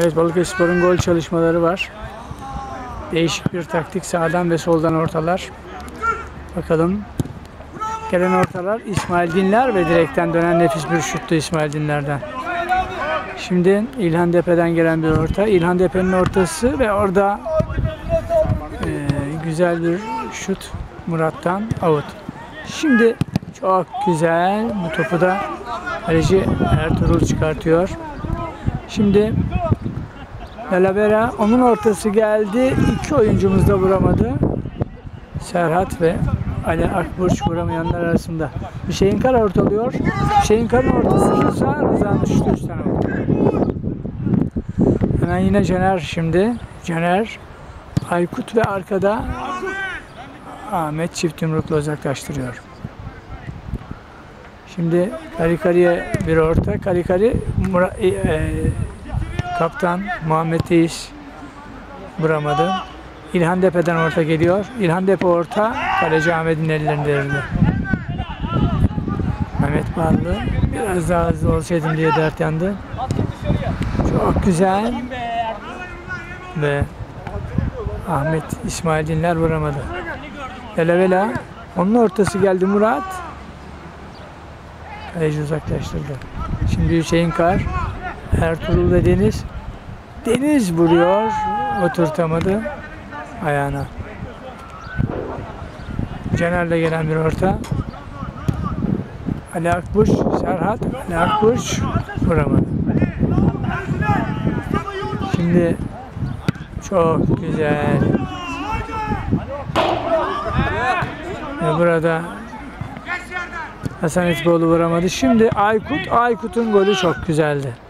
Evet Balıkesirspor'un gol çalışmaları var. Değişik bir taktik sağdan ve soldan ortalar. Bakalım. Gelen ortalar İsmail Dinler ve direkten dönen nefis bir şuttu İsmail Dinler'den. Şimdi İlhan Depe'den gelen bir orta. İlhan Depe'nin ortası ve orada eee, güzel bir şut Murat'tan out. Şimdi çok güzel bu topu da kaleci Ertuğrul çıkartıyor. Şimdi Talavera onun ortası geldi. İki oyuncumuz da vuramadı. Serhat ve Ali Akburç vuramayanlar arasında. Hüseyin Kara ortalıyor. Hüseyin Kara'nın ortası Rıza. Rıza'nın şutu üç tane. Hemen yine Caner şimdi. Caner, Aykut ve arkada Ahmet çift yumrukla uzaklaştırıyor. Şimdi Karikari'ye bir orta. Karikari Mura- e, e, kaptan Muhammed Reis vuramadı. İlhan Depe'den orta geliyor. İlhan Depe orta. Kaleci Ahmet'in ellerinde verildi. Mehmet Barlı biraz daha hızlı olsaydım diye dert yandı. Çok güzel. Ve Ahmet İsmail Dinler vuramadı. Vela vela. Onun ortası geldi Murat. Kaleci uzaklaştırdı. Şimdi Hüseyin Kar. Ertuğrul ve Deniz. Deniz vuruyor. Oturtamadı ayağına. Caner'le gelen bir orta. Ali Akbuş, Serhat, Ali Akbuş vuramadı. Şimdi çok güzel. Ve burada Hasan Etipoğlu vuramadı. Şimdi Aykut, Aykut'un golü çok güzeldi.